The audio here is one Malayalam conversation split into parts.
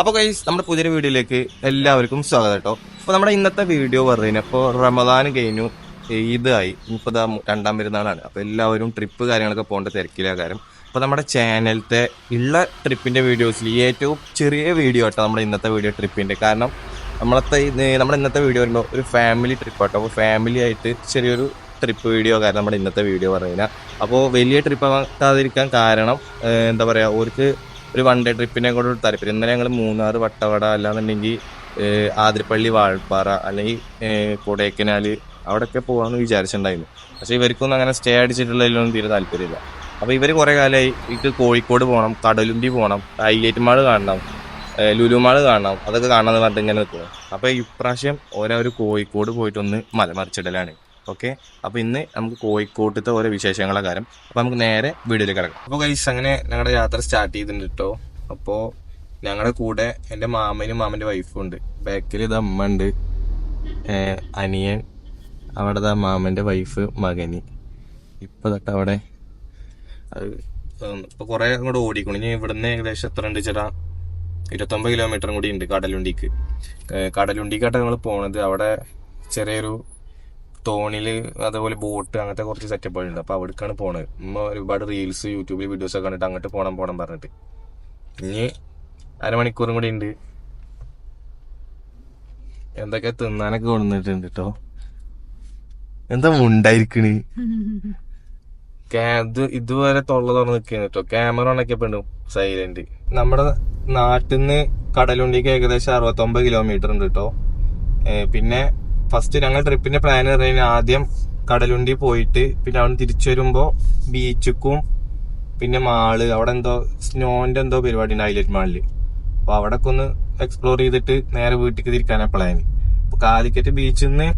അപ്പോൾ ഗൈസ് നമ്മുടെ പുതിയൊരു വീഡിയോയിലേക്ക് എല്ലാവർക്കും സ്വാഗതം കേട്ടോ. അപ്പോൾ നമ്മുടെ ഇന്നത്തെ വീഡിയോ പറഞ്ഞു അപ്പോൾ റമദാൻ കഴിഞ്ഞു. ഈദ് ആയി. മുപ്പത് രണ്ടാം പെരുന്നാളാണ്. അപ്പോൾ എല്ലാവരും ട്രിപ്പ് കാര്യങ്ങളൊക്കെ പോകേണ്ട തിരക്കില്ല കാര്യം അപ്പോൾ നമ്മുടെ ചാനലത്തെ ഉള്ള ട്രിപ്പിന്റെ വീഡിയോസിൽ ഏറ്റവും ചെറിയ വീഡിയോ കേട്ടോ നമ്മുടെ ഇന്നത്തെ വീഡിയോ ട്രിപ്പിന്റെ കാരണം നമ്മളത്തെ ഇത് നമ്മുടെ ഇന്നത്തെ വീഡിയോ വരുമ്പോൾ ഒരു ഫാമിലി ട്രിപ്പ് കേട്ടോ അപ്പോൾ ഫാമിലി ആയിട്ട് ചെറിയൊരു ട്രിപ്പ് വീഡിയോ കാരണം നമ്മുടെ ഇന്നത്തെ വീഡിയോ പറഞ്ഞു കഴിഞ്ഞാൽ അപ്പോൾ വലിയ ട്രിപ്പ് ആകാതിരിക്കാൻ കാരണം എന്താ പറയുക അവർക്ക് ഒരു വൺ ഡേ ട്രിപ്പിനെ കൂടെ താല്പര്യം ഇന്നലെ ഞങ്ങൾ മൂന്നാർ വട്ടവട അല്ലാന്നുണ്ടെങ്കിൽ ആതിരപ്പള്ളി വാഴപ്പാറ അല്ലെങ്കിൽ കൊടൈക്കനാൽ അവിടെയൊക്കെ പോകാമെന്ന് വിചാരിച്ചിട്ടുണ്ടായിരുന്നു. പക്ഷേ ഇവർക്കൊന്നും അങ്ങനെ സ്റ്റേ അടിച്ചിട്ടുള്ളതിലൊന്നും തീരെ താല്പര്യമില്ല. അപ്പോൾ ഇവർ കുറേ കാലമായി ഇത് കോഴിക്കോട് പോകണം കടലുണ്ടി പോകണം ഹൈലൈറ്റ് മാൾ കാണണം ലുലുമാൾ ലുലു മാൾ കാണണം അതൊക്കെ കാണാമെന്ന് പറഞ്ഞിട്ട് ഇങ്ങനെ നിൽക്കുന്നു അപ്പോൾ ഇപ്രാവശ്യം ഓരോ ഒരു കോഴിക്കോട് പോയിട്ടൊന്ന് മലമറിച്ചിടലാണ്. ഓക്കെ? അപ്പോൾ ഇന്ന് നമുക്ക് കോഴിക്കോട്ടത്തെ ഓരോ വിശേഷങ്ങളെ കാര്യം. അപ്പോൾ നമുക്ക് നേരെ വീഡിയോയിലേക്ക് കിടക്കാം. അപ്പോൾ കൈസ് അങ്ങനെ ഞങ്ങളുടെ യാത്ര സ്റ്റാർട്ട് ചെയ്തിട്ടുണ്ട് കേട്ടോ അപ്പോൾ ഞങ്ങളുടെ കൂടെ എന്റെ മാമനും മാമന്റെ വൈഫും ഉണ്ട്. ബാക്കിൽ ഇത് അമ്മ ഉണ്ട്. അനിയൻ അവിടെ മാമന്റെ വൈഫ് മകന്. ഇപ്പൊ തൊട്ട് അവിടെ അത് ഇപ്പൊ കുറെ അങ്ങോട്ട് ഓടിക്കണം. ഇനി ഇവിടുന്ന് ഏകദേശം എത്ര ഉണ്ട് ചേട്ടാ? ഇരുപത്തൊമ്പത് കിലോമീറ്ററും കൂടി ഉണ്ട് കടലുണ്ടിക്ക്. ഏഹ് ഞങ്ങൾ പോണത്. അവിടെ ചെറിയൊരു തോണിൽ അതേപോലെ ബോട്ട് അങ്ങനത്തെ കുറച്ച് സെറ്റപ്പുകളുണ്ട് അപ്പോൾ അവിടേക്കാണ് പോണത്. ഉമ്മ ഒരുപാട് റീൽസ് യൂട്യൂബിൽ വീഡിയോസ് ഒക്കെ കണ്ടിട്ട് അങ്ങോട്ട് പോകണം പോണം പറഞ്ഞിട്ട്. ഇനി അരമണിക്കൂറും കൂടി ഉണ്ട് എന്തൊക്കെ തിന്നാനൊക്കെ കൊണ്ടുവന്നിട്ടുണ്ട് കേട്ടോ എന്താ ഉണ്ടായിരിക്കണ് ഇത് ഇതുവരെ തൊള്ള തുറന്ന് നിൽക്കുന്നു കേട്ടോ ക്യാമറ ഉണക്കിയ പെണ്ണു സൈലന്റ് നമ്മുടെ നാട്ടിൽ നിന്ന് കടലുണ്ടിക്ക് ഏകദേശം അറുപത്തൊമ്പത് കിലോമീറ്റർ ഉണ്ട് കേട്ടോ പിന്നെ ഫസ്റ്റ് ഞങ്ങൾ ട്രിപ്പിന്റെ പ്ലാൻ പറയുന്നത് ആദ്യം കടലുണ്ടി പോയിട്ട് പിന്നെ അവിടെ തിരിച്ചു വരുമ്പോ ബീച്ചുക്കും പിന്നെ മാൾ അവിടെ എന്തോ സ്നോന്റെ എന്തോ പരിപാടി ഉണ്ട് ഹൈലൈറ്റ് മാളിൽ. അപ്പൊ അവിടെ ഒക്കെ ഒന്ന് എക്സ്പ്ലോർ ചെയ്തിട്ട് നേരെ വീട്ടിലേക്ക് തിരിക്കാനാ പ്ലാൻ അപ്പൊ കാലിക്കറ്റ് ബീച്ചിൽ നിന്ന്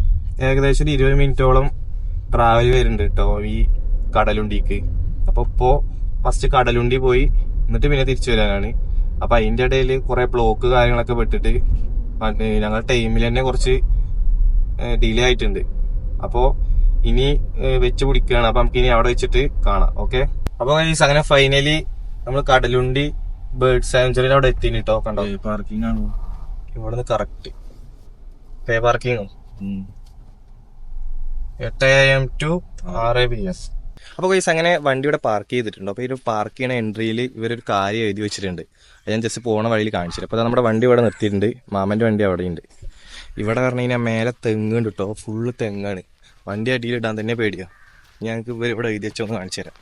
ഏകദേശം ഒരു ഇരുപത് മിനിറ്റോളം ട്രാവൽ വരുന്നുണ്ട് കേട്ടോ ഈ കടലുണ്ടിക്ക്. അപ്പൊ ഇപ്പോ ഫസ്റ്റ് കടലുണ്ടി പോയി എന്നിട്ട് പിന്നെ തിരിച്ചു വരാനാണ്. അപ്പൊ അതിന്റെ ഇടയിൽ കുറെ ബ്ലോക്ക് കാര്യങ്ങളൊക്കെ പെട്ടിട്ട് ഞങ്ങൾ ടൈമിൽ തന്നെ കുറച്ച് ഡിലേ ആയിട്ടുണ്ട്. അപ്പോ ഇനി വെച്ച് പിടിക്കുകയാണ്. അപ്പൊ നമുക്ക് ഇനി അവിടെ വെച്ചിട്ട് കാണാം. ഓക്കെ അപ്പൊ guys, അങ്ങനെ ഫൈനലി നമ്മൾ കടലുണ്ടി ബേർഡ് സാഞ്ചുറിയിൽ അവിടെ എത്തി കേട്ടോ കണ്ടോ? പാർക്കിംഗ് ആണോ. ഇവിടുന്ന് കറക്റ്റ് പേ പാർക്കിംഗ് എട്ട് എം ടു ആറ് ബി എസ് അപ്പോൾ ഗൈസ് അങ്ങനെ വണ്ടി ഇവിടെ പാർക്ക് ചെയ്തിട്ടുണ്ട്. അപ്പോൾ ഈ ഒരു പാർക്ക് ചെയ്യണ എൻട്രിയിൽ ഇവരൊരു കാര്യം എഴുതി വെച്ചിട്ടുണ്ട്. അത് ഞാൻ ജസ്റ്റ് പോണ വഴിയിൽ കാണിച്ചിട്ടുണ്ട് അപ്പോൾ നമ്മുടെ വണ്ടി ഇവിടെ നിർത്തിയിട്ടുണ്ട്. മാമന്റെ വണ്ടി അവിടെയുണ്ട്. ഇവിടെ പറഞ്ഞു കഴിഞ്ഞാൽ മേലെ തെങ്ങുണ്ട് കേട്ടോ ഫുള്ള് തെങ്ങാണ്. വണ്ടി അടിയിൽ ഇടാൻ തന്നെ പേടിയോ. ഞങ്ങൾക്ക് ഇവർ ഇവിടെ എഴുതി വെച്ചൊന്ന് കാണിച്ചു തരാം.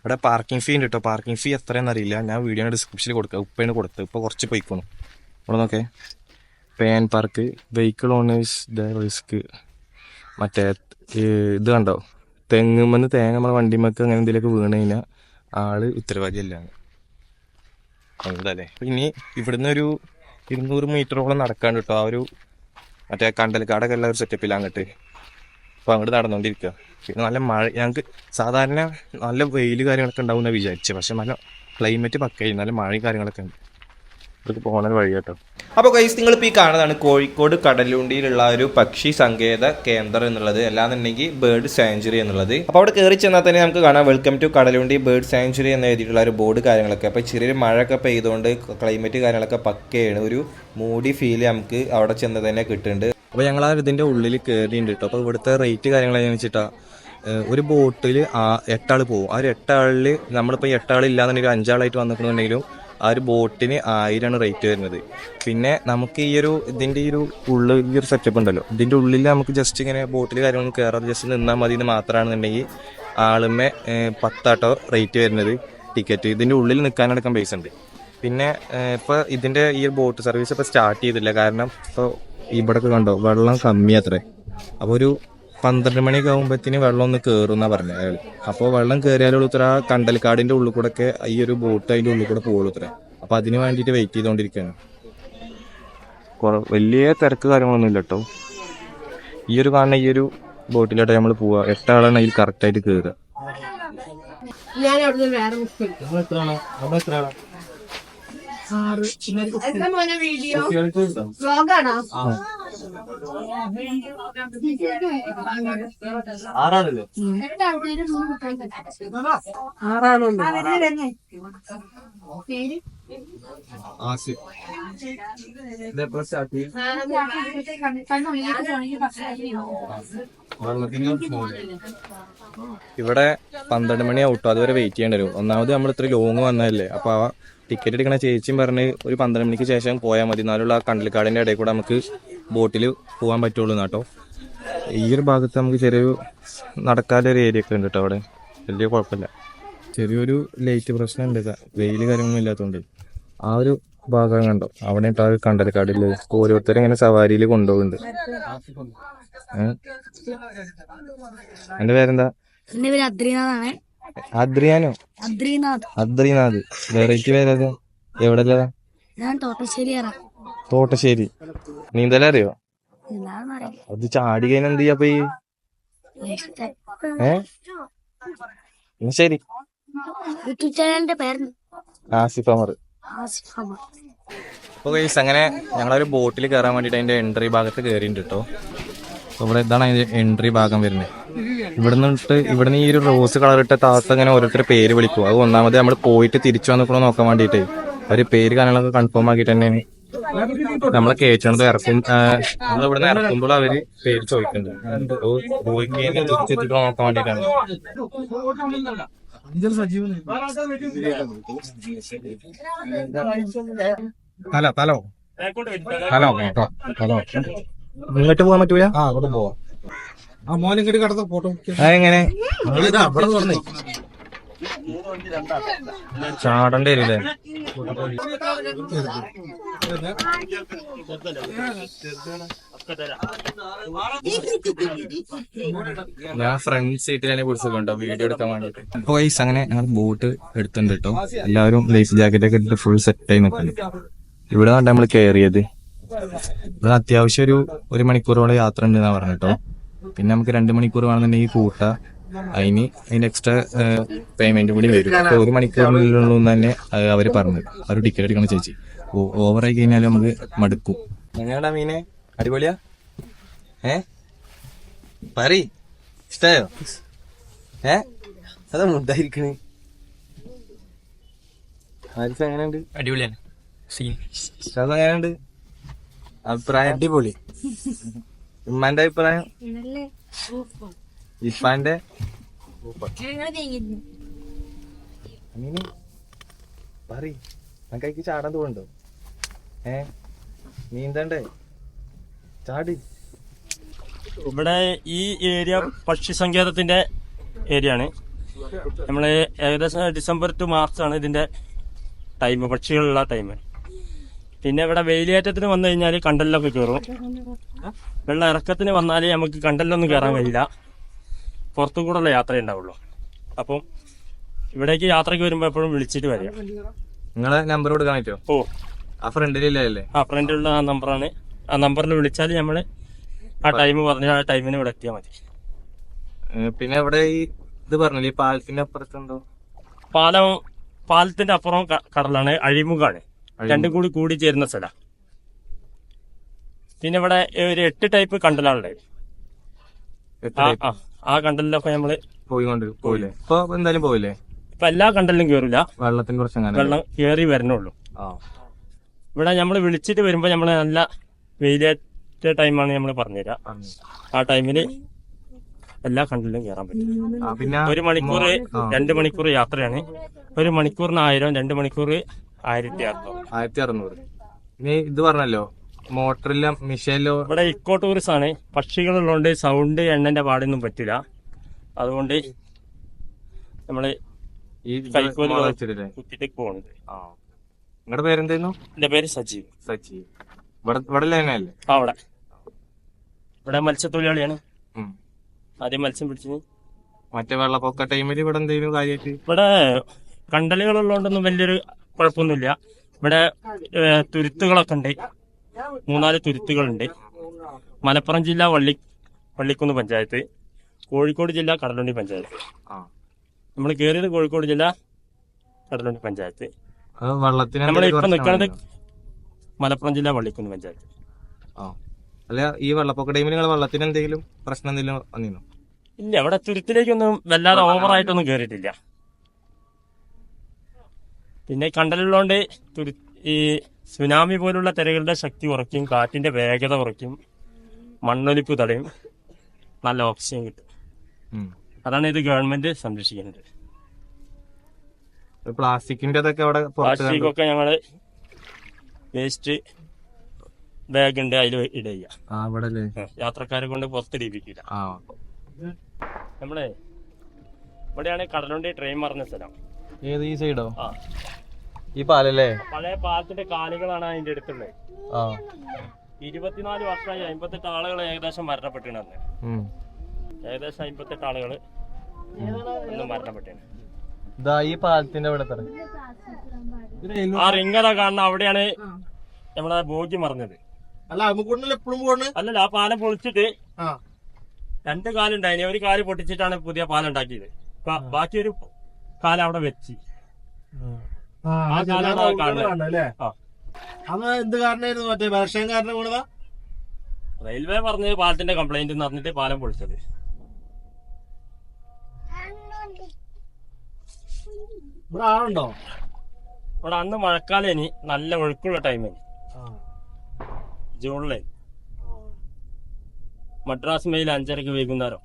ഇവിടെ പാർക്കിംഗ് ഫീ ഉണ്ട് കേട്ടോ പാർക്കിംഗ് ഫീ എത്രയെന്ന് അറിയില്ല. ഞാൻ വീഡിയോ ഡിസ്ക്രിപ്ഷനിൽ കൊടുക്കുക ഉപ്പയാണ് കൊടുത്തത്. ഇപ്പോൾ കുറച്ച് പോയിക്കോണം. ഇവിടെ നോക്കേ. പേൻ park vehicle owners the risk മറ്റേ ഇത് കണ്ടോ? തെങ്ങുമെന്ന് തേങ്ങ നമ്മളെ വണ്ടിമക്ക് അങ്ങനെ എന്തെങ്കിലുമൊക്കെ വീണ് കഴിഞ്ഞാൽ ആൾ ഉത്തരവാദിയല്ലാണ്. അതല്ലേ ഇനി ഇവിടുന്ന് ഒരു ഇരുന്നൂറ് മീറ്ററോളം നടക്കാണ്ട് കേട്ടോ ആ ഒരു മറ്റേ കണ്ടൽക്കാടൊക്കെ ഉള്ള ഒരു സെറ്റപ്പില്ല അങ്ങോട്ട്. അപ്പൊ അങ്ങോട്ട് നടന്നുകൊണ്ടിരിക്കുക പിന്നെ നല്ല മഴ ഞങ്ങൾക്ക് സാധാരണ നല്ല വെയിൽ കാര്യങ്ങളൊക്കെ ഉണ്ടാവും എന്നാണ് വിചാരിച്ചത് പക്ഷെ നല്ല ക്ലൈമറ്റ് പക്കയായി നല്ല മഴയും കാര്യങ്ങളൊക്കെ ഉണ്ട്. ഇവിടേക്ക് ഗൈസ് നിങ്ങൾ അപ്പോൾ ഈ കാണുന്നതാണ് കോഴിക്കോട് കടലുണ്ടിയിലുള്ള ഒരു പക്ഷി സങ്കേത കേന്ദ്രം എന്നുള്ളത്. അല്ലാന്നുണ്ടെങ്കിൽ ബേർഡ് സാഞ്ചുറി എന്നുള്ളത്. അപ്പോൾ അവിടെ കയറി ചെന്നാൽ തന്നെ നമുക്ക് കാണാം welcome to Kadalundi bird sanctuary എന്ന് എഴുതിയിട്ടുള്ള ഒരു ബോർഡ് കാര്യങ്ങളൊക്കെ. അപ്പോൾ ചെറിയൊരു മഴയൊക്കെ പെയ്തുകൊണ്ട് ക്ലൈമറ്റ് കാര്യങ്ങളൊക്കെ പക്കയാണ്. ഒരു മൂടി ഫീൽ നമുക്ക് അവിടെ ചെന്ന് തന്നെ കിട്ടുന്നുണ്ട്. അപ്പോൾ ഞങ്ങൾ ആ ഇതിന്റെ ഉള്ളിൽ കയറിയിട്ടുണ്ട് കേട്ടോ. അപ്പോൾ ഇവിടുത്തെ റേറ്റ് കാര്യങ്ങളെന്ന് വെച്ചിട്ടാ ഒരു ബോട്ടിൽ എട്ടാൾ പോകും ആ ഒരു എട്ടാളിൽ നമ്മളിപ്പോൾ എട്ടാളില്ലാന്നുണ്ടെങ്കിൽ അഞ്ചാളായിട്ട് വന്നിട്ടുണ്ടെങ്കിലും ആ ഒരു ബോട്ടിന് ആയിരമാണ് റേറ്റ് വരുന്നത്. പിന്നെ നമുക്ക് ഈ ഒരു ഇതിന്റെ ഈ ഒരു ഉള്ളിൽ ഈ ഒരു സെറ്റപ്പ് ഉണ്ടല്ലോ. ഇതിന്റെ ഉള്ളിൽ നമുക്ക് ജസ്റ്റ് ഇങ്ങനെ ബോട്ടിൽ കാര്യങ്ങളൊന്നും കയറാതെ ജസ്റ്റ് നിന്നാൽ മതി എന്ന് മാത്രമാണെന്നുണ്ടെങ്കിൽ ആളുമേ പത്താട്ടോ റേറ്റ് വരുന്നത് ടിക്കറ്റ് ഇതിന്റെ ഉള്ളിൽ നിൽക്കാനടക്കം പൈസ ഉണ്ട്. പിന്നെ ഇപ്പോൾ ഇതിന്റെ ഈ ബോട്ട് സർവീസ് ഇപ്പോൾ സ്റ്റാർട്ട് ചെയ്തില്ല. കാരണം ഇപ്പോൾ ഇവിടെ കണ്ടോ വെള്ളം കമ്മി അത്രേ. അപ്പോൾ ഒരു പന്ത്രണ്ട് മണിയൊക്കെ ആകുമ്പോഴത്തേന് വെള്ളം ഒന്ന് കയറും എന്നാ പറഞ്ഞത് അയാൾ അപ്പോൾ വെള്ളം കയറിയാലുള്ള ഉത്തര കണ്ടൽക്കാടിന്റെ ഉള്ളിൽ കൂടെ ഒക്കെ ഈ ഒരു ബോട്ട് അതിന്റെ ഉള്ളിൽ കൂടെ പോകുള്ളൂ ഉത്തര അപ്പൊ അതിന് വേണ്ടിയിട്ട് വെയിറ്റ് ചെയ്തുകൊണ്ടിരിക്കുകയാണ് വലിയ തിരക്ക് കാര്യങ്ങളൊന്നും ഇല്ല കേട്ടോ ഈ ഒരു കാണുന്ന ഈ ഒരു ബോട്ടിലോട്ട് നമ്മൾ പോവുക എട്ടാളാണ് അതിൽ കറക്റ്റ് ആയിട്ട് കയറുക ഞാൻ അവിടുന്ന് വേറെ മോനെ വീഡിയോ? വ്ലോഗാണോ ആറാണല്ലേ. ആസിഫ്. ഇവിടെ പന്ത്രണ്ട് മണി ഔട്ടോ. അതുവരെ വെയിറ്റ് ചെയ്യേണ്ടി വരും. ഒന്നാമത് നമ്മൾ ഇത്ര ലോങ് വന്നതല്ലേ. അപ്പൊ ആ ടിക്കറ്റ് എടുക്കണ ചേച്ചിയും പറഞ്ഞ് ഒരു പന്ത്രണ്ട് മണിക്ക് ശേഷം പോയാൽ മതി. എന്നാലുള്ള കണ്ടൽക്കാടിന്റെ ഇടയിൽ കൂടെ നമുക്ക് ബോട്ടിൽ പോകാൻ പറ്റുള്ളൂ കേട്ടോ ഈ ഒരു ഭാഗത്ത് നമുക്ക് ചെറിയൊരു നടക്കാതെ ഒരു ഏരിയ ഒക്കെ ഉണ്ട് കേട്ടോ അവിടെ. വലിയ കുഴപ്പമില്ല. ചെറിയൊരു ലൈറ്റ് പ്രശ്നം ഉണ്ട് വെയിൽ കാര്യങ്ങളൊന്നും ഇല്ലാത്തതുകൊണ്ട് ആ ഒരു ഭാഗം കണ്ടോ? അവിടെ ആ ഒരു കണ്ടൽക്കാടിൽ ഓരോരുത്തരും ഇങ്ങനെ സവാരിയിൽ കൊണ്ടുപോകുന്നുണ്ട്. എന്റെ പേരെന്താ അദ്രിയാനോ? അദ്രിനാഥ്. വെറൈറ്റി പേരത് എവിടെ ഞാൻ തോട്ടശ്ശേരി തോട്ടശ്ശേരി. നീന്തല അറിയോ? അത് ചാടി കഴിഞ്ഞ എന്ത് ചെയ്യാ ഈ ഏ? ശരി. ആസിഫ് അമർ. ആസിഫ് അമർ. അപ്പൊ ഗൈസ് അങ്ങനെ ഞങ്ങളൊരു ബോട്ടിൽ കയറാൻ വേണ്ടിട്ട് അതിന്റെ എൻട്രി ഭാഗത്ത് കയറിയിട്ടുണ്ട് കേട്ടോ അപ്പൊ ഇവിടെ ഇതാണ് അതിന്റെ എൻട്രി ഭാഗം വരുന്നത്. ഇവിടെ നിന്നിട്ട് ഇവിടെ ഈ ഒരു റോസ് കളർ ഇട്ട താത്ത ഇങ്ങനെ ഓരോരുത്തരുടെ പേര് വിളിക്കും. അത് ഒന്നാമത് നമ്മൾ പോയിട്ട് തിരിച്ചു വന്നിക്കണോ നോക്കാൻ വേണ്ടിട്ടേ അവർ പേര് കാണാനൊക്കെ കൺഫേം ആക്കിയിട്ട് തന്നെയാണ്. നമ്മളെ കയറ്റണത് ഇറക്കും നമ്മൾ ഇവിടെ നിന്ന് ഇറക്കുമ്പോൾ അവർ പേര് ചോദിക്കുന്നുണ്ട് പോയിട്ട് തിരിച്ചെത്തിക്കണോ ഹലോ ഹലോ ഹലോ ഹലോ ഇങ്ങോട്ട് പോകാൻ പറ്റൂല? ആ അങ്ങോട്ട് പോവാം. ആ മോൻ ഇങ്ങോട്ട് കിടന്ന ഫോട്ടോ അതെങ്ങനെ? ചാടേണ്ടി വരില്ലേ? ഞാൻ ഫ്രണ്ട് സീറ്റിലാണ് പിടിച്ചിട്ടുണ്ടോ വീഡിയോ എടുക്കാൻ വേണ്ടിട്ട്. അപ്പൊ ഗൈസ് അങ്ങനെ ഞങ്ങൾ ബോട്ട് എടുത്തുണ്ട് കേട്ടോ എല്ലാവരും ലൈഫ് ജാക്കറ്റ് ഒക്കെ ഇട്ടിട്ട് ഫുൾ സെറ്റ് ആയി നിൽക്കുന്നുണ്ട് ഇവിടെ കണ്ട നമ്മൾ കയറിയത് ഇവിടെ അത്യാവശ്യം ഒരു ഒരു മണിക്കൂറോളം യാത്ര ഉണ്ട് എന്നാ പറഞ്ഞിട്ടോ പിന്നെ നമുക്ക് രണ്ട് മണിക്കൂർ വേണമെന്നുണ്ടെങ്കിൽ കൂട്ട. അതിന് അതിന്റെ എക്സ്ട്രാ പേയ്മെന്റ് കൂടി വരും. അപ്പൊ ഒരു മണിക്കൂറിനുള്ളിൽ തന്നെ അവർ അവർ പറഞ്ഞു അവർ ടിക്കറ്റ് എടുക്കണം ചേച്ചി. ഓവറായി കഴിഞ്ഞാൽ നമുക്ക് മടുക്കും. എങ്ങനെയാടാ മീനെ? അടിപൊളിയാ? ഏ? പറ ഇഷ്ടായോ? ഏ? അതാ മുട്ടായിരിക്കണ് ആരിഫ് എങ്ങനെയുണ്ട്? അടിപൊളിയാണ്. സീൻ അത് എങ്ങനെയുണ്ട്? അഭിപ്രായം? അടിപൊളി. ഉമ്മാന്റെ അഭിപ്രായം? ഇപ്പാന്റെ? അങ്ങനെ പറ നമുക്കൈക്ക് ചാടാൻ തോന്നുന്നുണ്ടോ? ഏ? നീന്തണ്ടേ ചാടി. ഇവിടെ ഈ ഏരിയ പക്ഷി സങ്കേതത്തിന്റെ ഏരിയ ആണ് നമ്മൾ ഏകദേശം ഡിസംബർ ടു മാർച്ച് ആണ് ഇതിന്റെ ടൈം പക്ഷികളുള്ള ടൈം. പിന്നെ ഇവിടെ വെയിലേറ്റത്തിന് വന്നു കഴിഞ്ഞാൽ കണ്ടലിലൊക്കെ കയറും വെള്ളം ഇറക്കത്തിന് വന്നാലേ നമുക്ക് കണ്ടലിലൊന്നും കയറാൻ കഴിയില്ല. പുറത്തു കൂടെയുള്ള യാത്ര ഉണ്ടാവുള്ളൂ. അപ്പം ഇവിടേക്ക് യാത്രയ്ക്ക് വരുമ്പോ എപ്പോഴും വിളിച്ചിട്ട് വരിക. നിങ്ങളെ നമ്പർ കൊടുക്കാൻ പറ്റുമോ? ഓ. ആ ഫ്രണ്ടിലില്ലേ ആ ഫ്രണ്ടിലുള്ള ആ നമ്പറാണ്. ആ നമ്പറിൽ വിളിച്ചാൽ നമ്മൾ ആ ടൈം പറഞ്ഞ ആ ടൈമിന് ഇവിടെ എത്തിയാൽ മതി. പിന്നെ ഇവിടെ ഈ ഇത് പറഞ്ഞില്ലേ പാലത്തിന്റെ അപ്പുറത്തുണ്ടോ പാലം പാലത്തിന്റെ അപ്പുറം കടലാണ് അഴിമുഖാണ്. രണ്ടും കൂടി കൂടി ചേരുന്ന സ്ഥലം. പിന്നെ ഇവിടെ ഒരു എട്ട് ടൈപ്പ് കണ്ടലാണുള്ളത്. ആ കണ്ടലിലൊക്കെ നമ്മൾ പോയിക്കൊണ്ട് പോയില്ലേ? ഇപ്പൊ എന്തായാലും പോയില്ലേ? ഇപ്പൊ എല്ലാ കണ്ടലിലും കേറില്ല വെള്ളത്തിന് കുറച്ച് വെള്ളം കേറി വരണുള്ളൂ ആ. ഇവിടെ നമ്മൾ വിളിച്ചിട്ട് വരുമ്പോ നമ്മൾ നല്ല വെയിലേറ്റ ടൈമാണ് നമ്മൾ പറഞ്ഞുതരാം. പറഞ്ഞു. ആ ടൈമിൽ എല്ലാ കണ്ടലിലും കേറാൻ പറ്റും. പിന്നെ ഒരു മണിക്കൂർ രണ്ട് മണിക്കൂർ യാത്രയാണ്. ഒരു മണിക്കൂറിന് ആയിരം രണ്ട് മണിക്കൂർ ആയിരത്തി അറുന്നൂറ്. ആയിരത്തി അറുന്നൂറ്. ഇനി ഇത് പറഞ്ഞല്ലോ മോട്ടറില്ല മിഷേലോ. ഇവിടെ ഇക്കോ ടൂറിസം ആണ്. പക്ഷികളുള്ളതുകൊണ്ട് സൗണ്ട് എണ്ണന്റെ പാടൊന്നും പറ്റില്ല അതുകൊണ്ട് നമ്മൾ ഈ കൈക്കോൽ മുള വെച്ചിട്ടില്ലേ? കുത്തിട്ട് പോകുന്നത് ആ. നിങ്ങളുടെ പേരെന്തായിരുന്നു എന്റെ പേര് സജീവ്. സജീവ്. ഇവിടെ ഇവിടെ തന്നെയല്ലേ? ആ അവിടെ. ഇവിടെ മത്സ്യത്തൊഴിലാളിയാണ്. ആദ്യം മത്സ്യം പിടിച്ചത് മറ്റേ വെള്ളപ്പൊക്ക ടൈമിൽ ഇവിടെ എന്തെങ്കിലും കാര്യമായിട്ട് ഇവിടെ കണ്ടലുകളുള്ളതുകൊണ്ടൊന്നും വലിയൊരു കുഴപ്പമൊന്നുമില്ല. ഇവിടെ തുരുത്തുകളൊക്കെ ഉണ്ട്. മൂന്നാൽ തുരുത്തുകളുണ്ട്. മലപ്പുറം ജില്ല വള്ളി വള്ളിക്കുന്ന് പഞ്ചായത്ത് കോഴിക്കോട് ജില്ല കടലുണ്ടി പഞ്ചായത്ത്. നമ്മൾ കേറിയത് കോഴിക്കോട് ജില്ല കടലുണ്ടി പഞ്ചായത്ത്. വെള്ളത്തിന് നമ്മൾ ഇപ്പൊ നിൽക്കുന്നത് മലപ്പുറം ജില്ല വള്ളിക്കുന്ന് പഞ്ചായത്ത്. അല്ല ഈ വെള്ളപ്പൊക്ക ടൈമിൽ നിങ്ങൾ വെള്ളത്തിന് എന്തെങ്കിലും പ്രശ്നം എന്തെങ്കിലും വന്നിരുന്നു? ഇല്ല ഇവിടെ തുരുത്തിലേക്കൊന്നും വല്ലാതെ ഓവറായിട്ടൊന്നും കയറിയിട്ടില്ല പിന്നെ കണ്ടലുള്ളതുകൊണ്ട് തുരു ഈ സുനാമി പോലുള്ള തിരകളുടെ ശക്തി കുറയ്ക്കും കാറ്റിന്റെ വേഗത കുറയ്ക്കും മണ്ണൊലിപ്പ് തടയും നല്ല ഓക്സിജൻ കിട്ടും. അതാണ് ഇത് ഗവൺമെന്റ് സംരക്ഷിക്കുന്നത്. പ്ലാസ്റ്റിക്കിന്റെ പ്ലാസ്റ്റിക്. ഒക്കെ ഞങ്ങൾ വേസ്റ്റ് ബാഗ് ഉണ്ട് അതിൽ ഇടുക. അല്ലേ യാത്രക്കാരെ കൊണ്ട് പുറത്തിടിപ്പിക്കില്ല. നമ്മളെ ഇവിടെയാണ് കടലുണ്ടി ട്രെയിൻ മറന്ന സ്ഥലം. ഏത് ഈ സൈഡോ ആ. ഈ പാലല്ലേ? പഴയ പാലത്തിന്റെ കാലുകളാണ് അതിന്റെ അടുത്തുള്ളത്. ആ. ഇരുപത്തിനാല് വർഷമായി അമ്പത്തെട്ട് ആളുകൾ ഏകദേശം മരണപ്പെട്ടിരുന്നു ഉം. ഏകദേശം അമ്പത്തെട്ട് ആളുകൾ ഒന്നും ഇതാ ഈ പാലത്തിന്റെ ഇവിടെ തറ ആ റിങ്ങത കാണുന്ന? അവിടെയാണ് നമ്മളെ ബോഗി മറിഞ്ഞത്. അല്ല അമ്മുകൂടിനല്ല എപ്പോഴും പോണ് അല്ലല്ല ആ പാലം പൊളിച്ചിട്ട് ആ. രണ്ട് കാലുണ്ടായിന് ഒരു കാൽ പൊട്ടിച്ചിട്ടാണ് പുതിയ പാലം ഉണ്ടാക്കിയത്. ബാ- ബാക്കി ഒരു കാലം അവിടെ വെച്ച്. ആ കാലാണ് ആ കാണുന്നത്. കാണല്ലേ ആ. അന്ന് എന്ത് കാരണമായിരുന്നു മറ്റേ? വർഷം കാരണം വീണതാ റെയിൽവേ പറഞ്ഞത് പാലത്തിന്റെ കംപ്ലൈന്റ് നടന്നിട്ട് പാലം പൊളിച്ചത്. ഇവിടെ ആളുണ്ടോ? ഇവിടെ അന്ന് മഴക്കാലം ഇനി നല്ല ഒഴുക്കുള്ള ടൈമിന് ജൂണിലെ മദ്രാസ് മെയിൽ അഞ്ചരക്ക് വൈകുന്നേരം.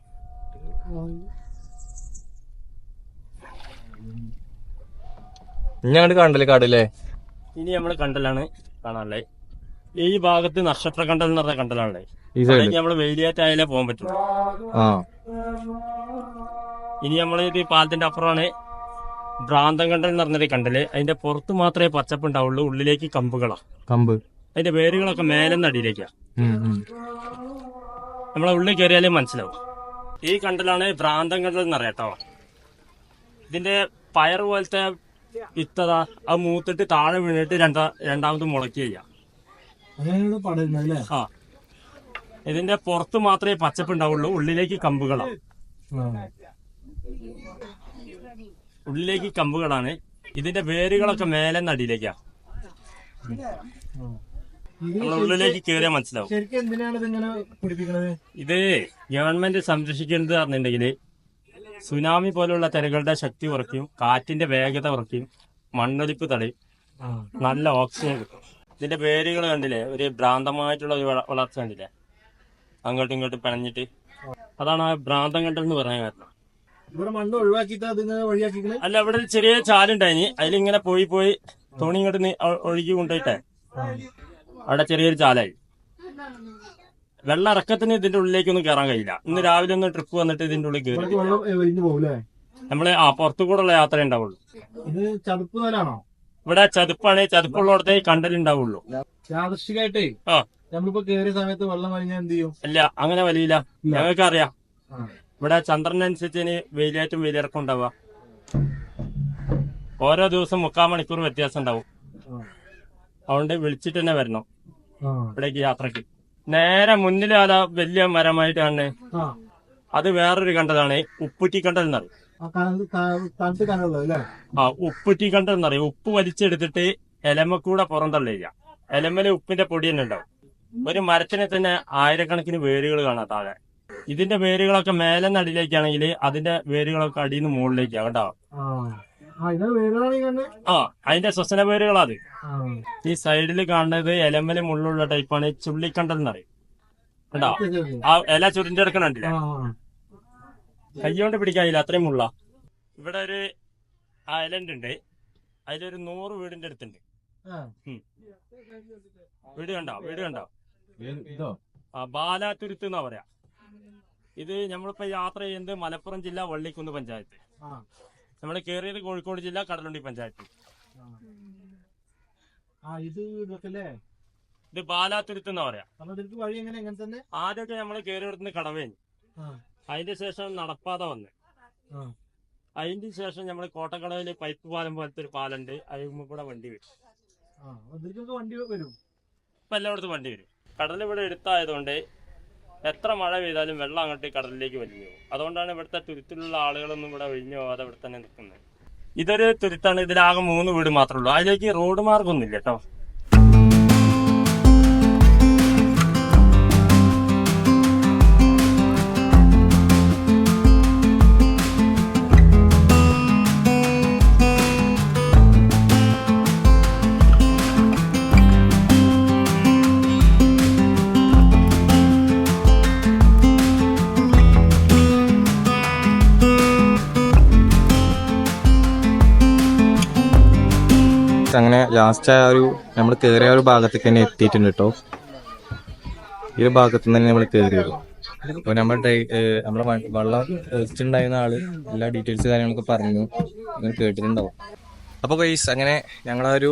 ഇനി കണ്ടൽ കാടല്ലേ? ഇനി നമ്മൾ കണ്ടലാണ് കാണാനുള്ളത് ഈ ഭാഗത്ത് നക്ഷത്ര കണ്ടൽ എന്ന് പറഞ്ഞ കണ്ടലാണല്ലേ? നമ്മൾ വെയിലേറ്റായാലേ പോകാൻ പറ്റുള്ളൂ. ഇനി നമ്മൾ ഇത് പാലത്തിന്റെ അപ്പുറമാണ് ഭ്രാന്തം കണ്ടൽ എന്ന് പറഞ്ഞൊരു കണ്ടൽ. അതിന്റെ പുറത്ത് മാത്രമേ പച്ചപ്പ് ഉണ്ടാവുള്ളൂ. ഉള്ളിലേക്ക് കമ്പുകളാ. കമ്പ്. അതിന്റെ വേരുകളൊക്കെ മേലെന്ന് അടിയിലേക്കാ. നമ്മളെ ഉള്ളിൽ കയറിയാലേ മനസ്സിലാവും. ഈ കണ്ടലാണ് ഭ്രാന്തം കണ്ടൽ എന്നറിയാട്ടോ ഇതിന്റെ പയർ പോലത്തെ വിത്തതാ അത് മൂത്തിട്ട് താഴെ വീണിട്ട് രണ്ടാ രണ്ടാമത് മുളയ്ക്കുക ചെയ്യാം. അങ്ങനെയാണ് പടരുന്നത് അല്ലേ ആ. ഇതിന്റെ പുറത്ത് മാത്രമേ പച്ചപ്പ് ഉണ്ടാവുള്ളൂ ഉള്ളിലേക്ക് കമ്പുകളാണ് ഉള്ളിലേക്ക് കമ്പുകളാണ്. ഇതിന്റെ വേരുകളൊക്കെ മേലെ നടിയിലേക്കാ ഉള്ളിലേക്ക് കയറിയാൽ മനസ്സിലാവും. ഇത് ഗവൺമെന്റ് സംരക്ഷിക്കുന്നത് പറഞ്ഞിട്ടുണ്ടെങ്കിൽ സുനാമി പോലുള്ള തിരകളുടെ ശക്തി കുറയ്ക്കും കാറ്റിന്റെ വേഗത കുറയ്ക്കും മണ്ണൊലിപ്പ് തടയും. നല്ല ഓക്സിജൻ കിട്ടും. ഇതിന്റെ വേരുകൾ കണ്ടില്ലേ? ഒരു ഭ്രാന്തമായിട്ടുള്ള ഒരു വളർച്ച കണ്ടില്ലേ? അങ്ങോട്ടും ഇങ്ങോട്ടും പിണഞ്ഞിട്ട് അതാണ് ആ ഭ്രാന്തം കണ്ടെന്ന് പറയാൻ കാരണം. ഇവിടെ മണ്ണ് ഒഴിവാക്കിയിട്ട് അതിങ്ങനെ അല്ല ഇവിടെ ഒരു ചെറിയ ചാലുണ്ടായി അതിലിങ്ങനെ പോയി പോയി തുണി ഇങ്ങോട്ട് ഒഴുകി കൊണ്ടുപോയിട്ടെ. അവിടെ ചെറിയൊരു ചാലായി. വെള്ളം ഇറക്കത്തിന് ഇതിന്റെ ഉള്ളിലേക്കൊന്നും കയറാൻ കഴിയില്ല. ഇന്ന് രാവിലെ ഒന്ന് ട്രിപ്പ് വന്നിട്ട് ഇതിന്റെ ഉള്ളിൽ കയറി നമ്മൾ ആ പുറത്തു കൂടെയുള്ള യാത്ര ഉണ്ടാവുള്ളൂ ഇവിടെ ചതുപ്പാണ് ചതുപ്പുള്ളടത്തെ കണ്ടലുണ്ടാവുള്ളൂ യാദൃശികമായിട്ടേ ആ. നമ്മളിപ്പോ കേറിയ സമയത്ത് വെള്ളം വലിഞ്ഞാൽ എന്ത് ചെയ്യും? അല്ല അങ്ങനെ വലിയില്ല. ഞങ്ങൾക്ക് അറിയാം. ഇവിടെ ചന്ദ്രനനുസരിച്ച് വെയിലേറ്റവും വെയിലിറക്കം ഉണ്ടാവുക. ഓരോ ദിവസം മുക്കാൽ മണിക്കൂർ വ്യത്യാസം ഉണ്ടാവും. അതുകൊണ്ട് വിളിച്ചിട്ട് തന്നെ വരണം. ഇവിടേക്ക് യാത്രയ്ക്ക് നേരെ മുന്നിൽ വലിയ മരമായിട്ട് കാണുന്നത് ആ. അത് വേറൊരു കണ്ടതാണ്. ഉപ്പുറ്റി കണ്ടൽ എന്നറിയും ആ ഉപ്പുറ്റി കണ്ടൽ എന്നറിയും ഉപ്പ് വലിച്ചെടുത്തിട്ട് എലമക്കൂടെ പുറന്തള്ളില്ല എലമൽ ഉപ്പിന്റെ പൊടി തന്നെ ഉണ്ടാവും. ഒരു മരത്തിനെ തന്നെ ആയിരക്കണക്കിന് വേരുകൾ കാണാം താഴെ. ഇതിന്റെ വേരുകളൊക്കെ മേലെ നടിയിലേക്കാണെങ്കിൽ അതിന്റെ വേരുകളൊക്കെ അടിയിൽ നിന്ന് മുകളിലേക്കാണ് കേട്ടോ ആ അതിന്റെ ശ്വസന അത് ആ. ഈ സൈഡിൽ കാണുന്നത് ഇലമല മുള്ളുള്ള ടൈപ്പാണ് ചുള്ളിക്കണ്ടൽ എന്നറിയും. ശരി. ആ ഇല ചുരുണ്ടെടുക്കണില്ല ആ കൈകൊണ്ട് പിടിക്കാനില്ല അത്രയും മുള്ള. ഇവിടെ ഒരു ഐലൻഡ് ഉണ്ട് അതിലൊരു നൂറ് വീടിന്റെ അടുത്തുണ്ട്. വീട് കണ്ടോ? വീട് കണ്ടോ? ആ ബാലാതുരുത്ത് എന്നാ പറയാ. ഇത് നമ്മളിപ്പോ യാത്ര ചെയ്യുന്നത് മലപ്പുറം ജില്ല വള്ളിക്കുന്ന് പഞ്ചായത്ത്. ആ. നമ്മൾ കയറിയത് കോഴിക്കോട് ജില്ല കടലുണ്ടി പഞ്ചായത്ത്. ആ ഇത് ഇതൊക്കെ അല്ലേ ഇത് ബാലാതുരുത്ത് എന്നാ പറയാ. വഴി എങ്ങനെ? എങ്ങനെ തന്നെ? ആദ്യമൊക്കെ നമ്മൾ കേറിയിടത്തുനിന്ന് ആ. അതിന്റെ ശേഷം നടപ്പാത വന്ന്. അതിന്റെ ശേഷം നമ്മൾ കോട്ടക്കടവിൽ പൈപ്പ് പാലം പോലത്തെ ഒരു പാലുണ്ട്. അതിന് കൂടെ വണ്ടി വരും. വണ്ടി വരും. ഇപ്പൊ എല്ലായിടത്തും വണ്ടി വരും. കടൽ ഇവിടെ എടുത്തായതുകൊണ്ട് എത്ര മഴ പെയ്താലും വെള്ളം അങ്ങോട്ട് കടലിലേക്ക് വലിഞ്ഞു പോകും. അതുകൊണ്ടാണ് ഇവിടുത്തെ തുരുത്തിലുള്ള ആളുകളൊന്നും ഇവിടെ ഒഴിഞ്ഞു പോകാതെ ഇവിടെ തന്നെ നിൽക്കുന്നത്. ഇതൊരു തുരുത്താണ് ഇതിലാകെ മൂന്ന് വീട് മാത്രമേ ഉള്ളൂ. അതിലേക്ക് റോഡ് മാർഗമൊന്നുമില്ല കേട്ടോ. ലാസ്റ്റ് ആ ഒരു നമ്മൾ കയറിയ ഒരു ഭാഗത്തേക്ക് തന്നെ എത്തിയിട്ടുണ്ട് കേട്ടോ ഈ ഒരു ഭാഗത്ത് തന്നെ നമ്മൾ കയറിയത് അപ്പൊ നമ്മൾ നമ്മളെ വെള്ളം ഉണ്ടായിരുന്ന ആൾ എല്ലാ ഡീറ്റെയിൽസ് കാര്യങ്ങളൊക്കെ പറഞ്ഞു. കേട്ടിട്ടുണ്ടാവും. അപ്പൊ ഗൈസ് അങ്ങനെ ഞങ്ങളാ ഒരു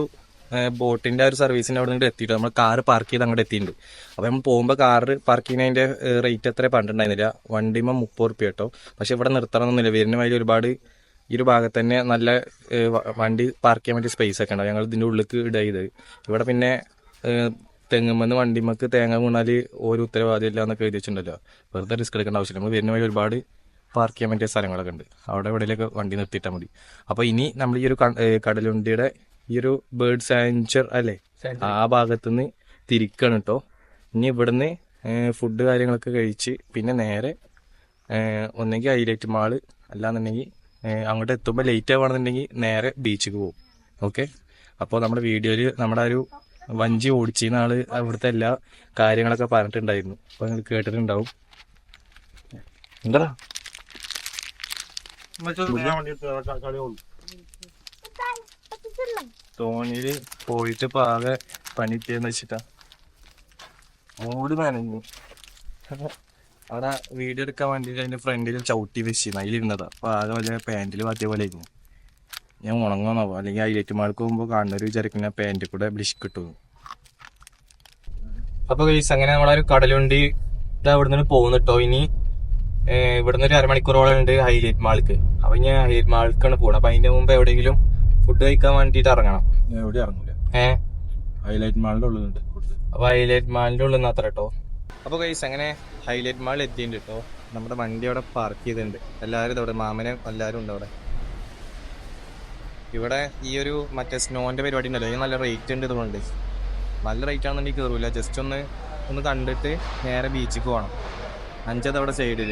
ബോട്ടിന്റെ ഒരു സർവീസിന്റെ അവിടെ നിന്ന് എത്തിയിട്ട് നമ്മൾ കാറ് പാർക്ക് ചെയ്ത് അങ്ങോട്ട് എത്തിയിട്ടുണ്ട്. അപ്പൊ നമ്മൾ പോകുമ്പോൾ കാർ പാർക്ക് ചെയ്യുന്നതിന്റെ റേറ്റ് എത്ര പണ്ടുണ്ടായിരുന്നില്ല വണ്ടിമ മുപ്പത് റുപ്യ കേട്ടോ പക്ഷെ ഇവിടെ നിർത്തണമെന്നില്ല വരുന്ന വഴി ഒരുപാട് ഈ ഒരു ഭാഗത്ത് തന്നെ നല്ല വണ്ടി പാർക്ക് ചെയ്യാൻ പറ്റിയ സ്പേസ് ഒക്കെ ഉണ്ടാവും ഞങ്ങൾ ഇതിന്റെ ഉള്ളിലേക്ക് ഇട ചെയ്ത് ഇവിടെ പിന്നെ തെങ്ങുമെന്ന് വണ്ടിമക്ക് തേങ്ങ വീണാൽ ഒരു ഉത്തരവാദിയും ഇല്ല എന്നൊക്കെ എഴുതി വെച്ചിട്ടുണ്ടല്ലോ. വെറുതെ റിസ്ക് എടുക്കേണ്ട ആവശ്യമില്ല. നമ്മൾ വരുന്ന വഴി ഒരുപാട് പാർക്ക് ചെയ്യാൻ പറ്റിയ സ്ഥലങ്ങളൊക്കെ ഉണ്ട്. അവിടെ എവിടെയൊക്കെ വണ്ടി നിർത്തിയിട്ടാൽ മതി. അപ്പോൾ ഇനി നമ്മൾ ഈ ഒരു കടലുണ്ടിയുടെ ഈ ഒരു ബേർഡ് സാഞ്ചർ അല്ലേ? ആ ഭാഗത്തുനിന്ന് തിരിക്കണം കേട്ടോ ഇനി ഇവിടുന്ന് ഫുഡ് കാര്യങ്ങളൊക്കെ കഴിച്ച് പിന്നെ നേരെ ഒന്നെങ്കിൽ ഹൈലൈറ്റ് മാൾ. അല്ലാന്നുണ്ടെങ്കിൽ അങ്ങോട്ട് എത്തുമ്പോൾ ലേറ്റ് ആവുകയാണെന്നുണ്ടെങ്കിൽ നേരെ ബീച്ചിക്ക് പോകും. ഓക്കെ അപ്പോൾ നമ്മുടെ വീഡിയോയിൽ നമ്മുടെ ഒരു വഞ്ചി ഓടിച്ചിരുന്ന ആൾ അവിടുത്തെ എല്ലാ കാര്യങ്ങളൊക്കെ പറഞ്ഞിട്ടുണ്ടായിരുന്നു. അപ്പോൾ നിങ്ങൾ കേട്ടിട്ടുണ്ടാവും. എന്താ തോണിയിൽ പോയിട്ട് പാകെ ആകെ പണിറ്റിയെന്ന് വെച്ചിട്ടാ. മൂട് നനഞ്ഞു. അവിടെ വീഡിയോ എടുക്കാൻ വേണ്ടിയിട്ട് അതിന്റെ ഫ്രണ്ടിൽ ചവിട്ടി വെച്ചിരുന്നു. അതിലിരുന്നതാ. അപ്പോൾ ആകെ വല്ല പാന്റിൽ മാറ്റിയ പോലെ ആയിരുന്നു. ഞാൻ ഉണങ്ങുന്നോ അല്ലെങ്കിൽ ഹൈലൈറ്റ് മാർക്ക് പോകുമ്പോൾ കാണുന്നൊരു വിചാരിക്കുന്ന പാന്റിൽ കൂടെ ബ്ലിഷ് കിട്ടും അപ്പൊ ഗൈസ് അങ്ങനെ നമ്മളൊരു കടലുണ്ടി ഇത് അവിടെ നിന്ന് പോകുന്നിട്ടോ ഇനി ഏഹ് ഇവിടുന്ന് ഒരു അരമണിക്കൂറോളം ഉണ്ട് ഹൈലൈറ്റ് മാൾക്ക് അപ്പൊ ഞാൻ ഹൈലൈറ്റ് മാൾക്കാണ് പോകണം അപ്പൊ അതിന്റെ മുമ്പ് എവിടെയെങ്കിലും ഫുഡ് കഴിക്കാൻ വേണ്ടിട്ട് ഇറങ്ങണം. എവിടെ ഇറങ്ങൂല. ഏഹ് ഹൈലൈറ്റ് മാളിന്റെ ഉള്ളിലുണ്ട്. അപ്പൊ ഹൈലൈറ്റ് മാളിന്റെ ഉള്ളിൽ നിന്ന് അത്ര കേട്ടോ അപ്പൊ കൈസ് അങ്ങനെ ഹൈലൈറ്റ് മാൾ എത്തിയിട്ടുണ്ട് കേട്ടോ നമ്മുടെ വണ്ടി അവിടെ പാർക്ക് ചെയ്തിട്ടുണ്ട്. എല്ലാവരും ഇതവിടെ മാമനെ എല്ലാവരും ഉണ്ട് അവിടെ. ഇവിടെ ഈ ഒരു മറ്റേ സ്നോന്റെ പരിപാടി ഉണ്ടല്ലോ ഇത് നല്ല റേറ്റ് ഉണ്ട് ഇതുകൊണ്ട്. നല്ല റേറ്റ് ആണെന്നുണ്ടെങ്കിൽ കയറൂല ജസ്റ്റ് ഒന്ന് ഒന്ന് കണ്ടിട്ട് നേരെ ബീച്ചിൽ പോകണം അഞ്ചത് അവിടെ സൈഡിൽ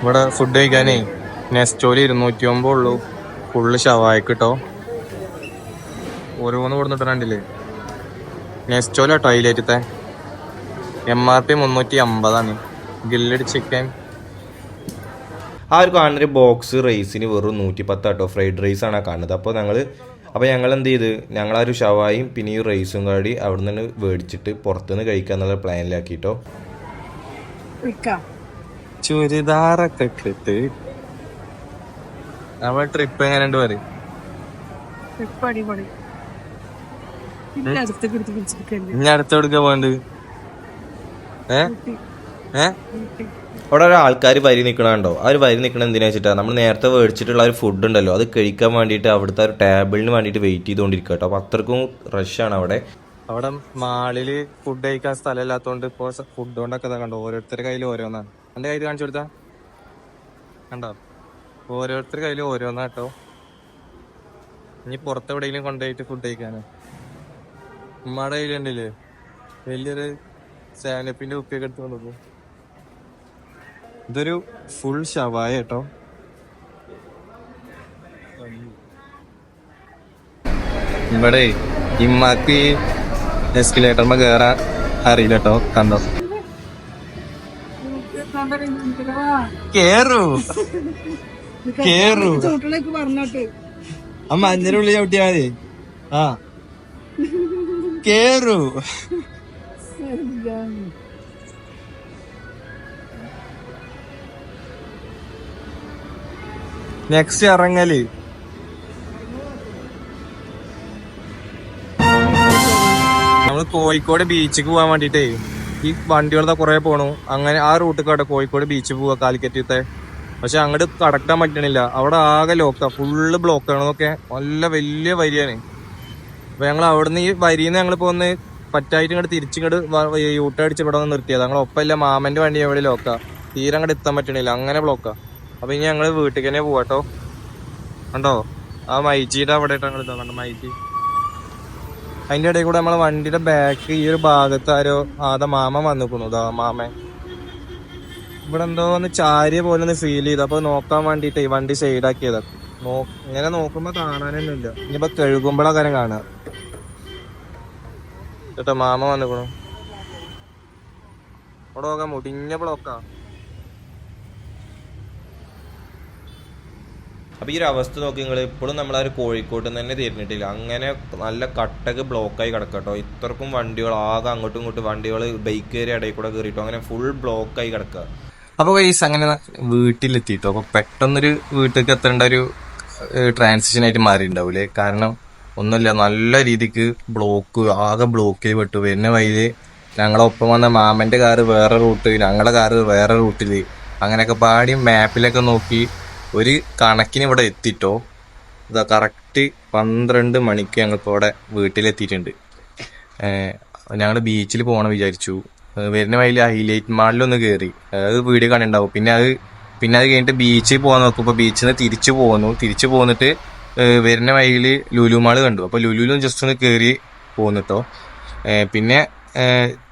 ഇവിടെ ഫുഡ് കഴിക്കാനേ നെസ്റ്റോൽ ഇരുന്നൂറ്റി ഒമ്പത് ഉള്ളൂ. ഫുള്ള് ഷവായിക്കിട്ടോ കേട്ടോ ഓരോന്ന് കൊടുത്തിട്ടുണ്ടില്ലേ നെസ്റ്റോല ടോയ്ലറ്റത്തെ എം ആർ പി മുന്നൂറ്റി അമ്പതാണ് ഗില്ലഡ് ചിക്കൻ ആ ഒരു കാണുന്നൊരു ബോക്സ് റൈസിന് വെറും നൂറ്റി പത്ത് കേട്ടോ ഫ്രൈഡ് റൈസ് ആണ് കാണുന്നത്. അപ്പോൾ ഞങ്ങൾ അപ്പോൾ ഞങ്ങൾ എന്ത് ചെയ്ത് ഞങ്ങൾ ആ ഒരു ഷവായും പിന്നെ ഈ റൈസും കൂടി അവിടെ നിന്ന് മേടിച്ചിട്ട് പുറത്തുനിന്ന് കഴിക്കുക എന്നുള്ള പ്ലാനിലാക്കിട്ടോ ചുരിദാറൊക്കെ ഇട്ടിട്ട് നമ്മൾ ട്രിപ്പ് എങ്ങനെയുണ്ട് പറയും? ഇനി അടുത്ത എവിടുക്ക പോകണ്ട്? ഏ? ഏ? അവിടെ ഒരു ആൾക്കാർ വരി നിൽക്കണുണ്ടോ ആ ഒരു വരി നിൽക്കണ എന്തിനാ വെച്ചിട്ടാ? നമ്മൾ നേരത്തെ മേടിച്ചിട്ടുള്ള ഒരു ഫുഡ് ഉണ്ടല്ലോ അത് കഴിക്കാൻ വേണ്ടിയിട്ട് അവിടുത്തെ ഒരു ടേബിളിന് വേണ്ടിയിട്ട് വെയിറ്റ് ചെയ്തുകൊണ്ടിരിക്കുക കേട്ടോ. അപ്പോൾ അത്രക്കും റഷാണ് അവിടെ. അവിടെ മാളിൽ ഫുഡ് കഴിക്കാൻ സ്ഥലമില്ലാത്തതുകൊണ്ട് ഇപ്പോൾ ഫുഡ് കൊണ്ടൊക്കെ കണ്ടോ? ഓരോരുത്തരുടെ കയ്യിൽ ഓരോന്നാണ്. എന്റെ കയ്യിൽ കാണിച്ചു കൊടുത്താ? കണ്ടോ? ഓരോരുത്തരുടെ കയ്യിൽ ഓരോന്നാട്ടോ ഇനി പുറത്തെവിടെയെങ്കിലും കൊണ്ടുപോയിട്ട് ഫുഡ് കഴിക്കാനോ. ഉമ്മയുടെ കയ്യിലുണ്ടല്ലേ വലിയൊരു സാനപ്പിന്റെ ഉപ്പിയൊക്കെ എടുത്ത് കൊണ്ടു ഇതൊരു ഫുൾ ഷവായ കേട്ടോ. ഇവിടെ ഇമ്മാക്ക് എസ്കിലേറ്ററിന് കേറാൻ അറിയില്ല കേട്ടോ കണ്ടോ? കേറൂ. കേറൂ. അഞ്ചര ഉള്ളിൽ ചവിട്ടിയാ മതി. ആ. കേറു നെക്സ്റ്റ് ഇറങ്ങൽ. നമ്മൾ കോഴിക്കോട് ബീച്ചിക്ക് പോകാൻ വേണ്ടിട്ടേ ഈ വണ്ടികളൊക്കെ കുറെ പോണു. അങ്ങനെ ആ റൂട്ട് കട കോഴിക്കോട് ബീച്ച് പോവാ കാലിക്കറ്റത്തെ. പക്ഷെ അങ്ങോട്ട് കടക്കാൻ പറ്റണില്ല. അവിടെ ആകെ ലോക്കാ ഫുള്ള് ബ്ലോക്ക് ആണെന്നൊക്കെ നല്ല വലിയ വരിയാണ്. അപ്പൊ ഞങ്ങൾ അവിടുന്ന് ഈ വരിന്ന് ഞങ്ങൾ പോന്ന് പറ്റായിട്ട് ഇങ്ങോട്ട് തിരിച്ചിങ്ങോട്ട് യൂട്ടടിച്ച് ഇവിടെ വന്ന് നിർത്തിയത്. ഞങ്ങൾ ഒപ്പമില്ല മാമന്റെ വണ്ടി എവിടെ ലോക്ക തീരെ അങ്ങോട്ട് എത്താൻ പറ്റണില്ല അങ്ങനെ ബ്ലോക്ക അപ്പൊ ഇനി ഞങ്ങൾ വീട്ടിൽ തന്നെ പോവാട്ടോ കണ്ടോ? ആ മൈജിയുടെ അവിടെ ഞങ്ങൾ കണ്ടോ മൈജി. അതിന്റെ ഇടയിൽ കൂടെ നമ്മളെ വണ്ടിയുടെ ബാക്ക് ഈ ഒരു ഭാഗത്ത് ആരോ ആദ്യ മാമ വന്നിക്കുന്നു ഇതാ മാമൻ. ഇവിടെ എന്തോ ഒന്ന് ചാരിയ പോലെ ഒന്ന് ഫീൽ ചെയ്ത്. അപ്പൊ നോക്കാൻ വേണ്ടിട്ടേ വണ്ടി സൈഡാക്കിയതാ നോ ഇങ്ങനെ നോക്കുമ്പോ കാണാനൊന്നുമില്ല. ഇനിയിപ്പോ കഴുകുമ്പോഴാ കാര്യം കാണുക ചേട്ടാ മാമ വന്നിക്കണു. അവിടെ നോക്കാം മുടിഞ്ഞ ബ്ലോക്കാ അപ്പോൾ ഈ ഒരു അവസ്ഥ നോക്കി നിങ്ങൾ ഇപ്പോഴും നമ്മളാ ഒരു കോഴിക്കോട്ട് തന്നെ തിരിഞ്ഞിട്ടില്ല. അങ്ങനെ നല്ല കട്ടക്ക് ബ്ലോക്കായി കിടക്കട്ടോ. ഇത്രക്കും വണ്ടികൾ ആകെ അങ്ങോട്ടും ഇങ്ങോട്ടും വണ്ടികൾ ബൈക്ക് കയറി ഇടയിൽ കൂടെ കയറിയിട്ടോ അങ്ങനെ ഫുൾ ബ്ലോക്കായി കിടക്കുക അപ്പോൾ കൈസ് അങ്ങനെ വീട്ടിലെത്തിയിട്ടോ അപ്പോൾ പെട്ടെന്നൊരു വീട്ടിലേക്ക് എത്തേണ്ട ഒരു ട്രാൻസിഷൻ ആയിട്ട് മാറിയിട്ടുണ്ടാവൂലേ? കാരണം ഒന്നുമില്ല നല്ല രീതിക്ക് ബ്ലോക്ക് ആകെ ബ്ലോക്കിൽ പെട്ടു വരുന്ന വഴിയിൽ ഞങ്ങളൊപ്പം വന്ന മാമന്റെ കാറ് വേറെ റൂട്ട് ഞങ്ങളുടെ കാറ് വേറെ റൂട്ടിൽ അങ്ങനെയൊക്കെ പാടി മാപ്പിലൊക്കെ നോക്കി ഒരു കണക്കിന് ഇവിടെ എത്തിട്ടോ. ഇതാ കറക്റ്റ് പന്ത്രണ്ട് മണിക്ക് ഞങ്ങളിപ്പോൾ ഇവിടെ വീട്ടിലെത്തിയിട്ടുണ്ട്. ഞങ്ങൾ ബീച്ചിൽ പോകണം വിചാരിച്ചു. വരുന്ന വഴിയിൽ ഹൈലൈറ്റ് മാളിലൊന്ന് കയറി അത് വീഡിയോ കണ്ടിട്ടുണ്ടാവും. പിന്നെ അത് പിന്നെ അത് കഴിഞ്ഞിട്ട് ബീച്ചിൽ പോകാൻ നോക്കുമ്പോൾ ബീച്ചിൽ നിന്ന് തിരിച്ചു പോന്നു. തിരിച്ചു പോന്നിട്ട് വരുന്ന വഴിയിൽ ലുലു മാൾ കണ്ടു. അപ്പോൾ ലുലുലും ജസ്റ്റ് ഒന്ന് കയറി പോന്നിട്ടോ പിന്നെ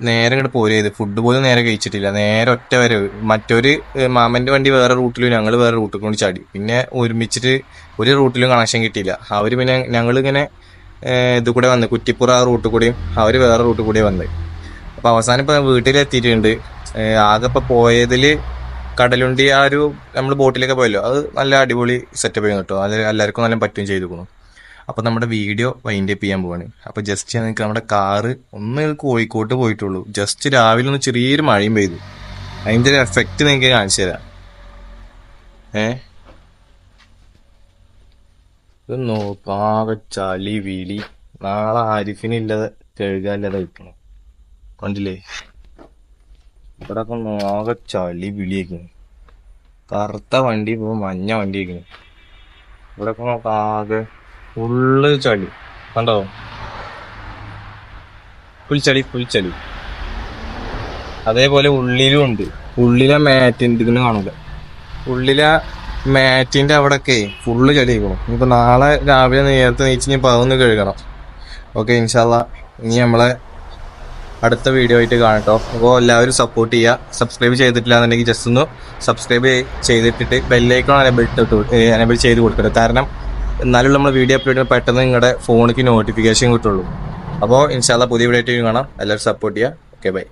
നേരെ ഇങ്ങോട്ട് ചെയ്ത്. ഫുഡ് പോലും നേരെ കഴിച്ചിട്ടില്ല. നേരെ ഒറ്റ വരെ മറ്റൊരു മാമന്റെ വണ്ടി വേറെ റൂട്ടിലും ഞങ്ങൾ വേറെ റൂട്ടിൽ കൊണ്ട് ചാടി. പിന്നെ ഒരുമിച്ചിട്ട് ഒരു റൂട്ടിലും കണക്ഷൻ കിട്ടിയില്ല. അവർ പിന്നെ ഞങ്ങളിങ്ങനെ ഇത് കൂടെ വന്ന്. കുറ്റിപ്പുറ ആ റൂട്ടിൽ കൂടിയും അവർ വേറെ റൂട്ടിൽ കൂടിയും വന്ന്. അപ്പോൾ അവസാനം ഇപ്പോൾ വീട്ടിലെത്തിയിട്ടുണ്ട്. ആകെ ഇപ്പോൾ പോയതിൽ കടലുണ്ടി ആ ഒരു നമ്മൾ ബോട്ടിലൊക്കെ പോയല്ലോ അത് നല്ല അടിപൊളി സെറ്റപ്പ് ചെയ്യുന്നു കേട്ടോ. അത് എല്ലാവർക്കും നല്ല പറ്റുകയും ചെയ്തു അപ്പോൾ നമ്മുടെ വീഡിയോ വൈൻഡ് അപ്പ് ചെയ്യാൻ പോവാണ്. അപ്പോൾ ജസ്റ്റ് നിങ്ങൾക്ക് നമ്മുടെ കാറ് ഒന്ന് കോഴിക്കോട്ട് പോയിട്ടുള്ളൂ. ജസ്റ്റ് രാവിലെ ഒന്ന് ചെറിയൊരു മഴയും പെയ്തു. അതിന്റെ ഒരു എഫക്റ്റ് നിങ്ങൾക്ക് കാണിച്ചു തരാം. ഏ? ഇത് നോക്കാകെ ചളി വിളി. നാളെ ആരിഫിനില്ലാതെ കഴുകാനില്ലാതെ വെക്കണം കണ്ടില്ലേ? ഇവിടെ ആകെ ചളി വിളിയേക്കുന്നു കറുത്ത വണ്ടി ഇപ്പൊ മഞ്ഞ വണ്ടി ഇരിക്കുന്നു ഇവിടെ നോക്ക ആകെ ഫുള്ള് ചളി. കണ്ടോ? ഫുൾ ചളി ഫുൾ ചളി. അതേപോലെ ഉള്ളിലും ഉണ്ട്. ഉള്ളിലെ മാറ്റിന്റെ ഇതിന് കാണൂല. ഉള്ളിലെ മാറ്റിന്റെ അവിടെയൊക്കെ ഫുള്ള് ചളി ആയിക്കണം ഇനിയിപ്പോ നാളെ രാവിലെ നേരത്തെ നീച്ച് ഇനി പതിനൊന്ന് കഴുകണം. ഓക്കെ ഇൻഷാല്ല ഇനി നമ്മളെ അടുത്ത വീഡിയോ ആയിട്ട് കാണട്ടോ. അപ്പോൾ എല്ലാവരും സപ്പോർട്ട് ചെയ്യുക. സബ്സ്ക്രൈബ് ചെയ്തിട്ടില്ല എന്നുണ്ടെങ്കിൽ ജസ്റ്റ് ഒന്ന് സബ്സ്ക്രൈബ് ചെയ്തിട്ടിട്ട് ബെല്ലൈക്കോൺ അനബിൾ അനബിൾ ചെയ്ത് കൊടുക്കട്ടെ. കാരണം എന്നാലും നമ്മൾ വീഡിയോ അപ്ലോഡ് ചെയ്യുമ്പോൾ പെട്ടെന്ന് നിങ്ങളുടെ ഫോണിലേക്ക് നോട്ടിഫിക്കേഷൻ കിട്ടുള്ളൂ. അപ്പോൾ ഇൻഷാല്ല പുതിയ വീഡിയോ ആയിട്ട് കാണാം. എല്ലാവരും സപ്പോർട്ട് ചെയ്യുക. Okay bye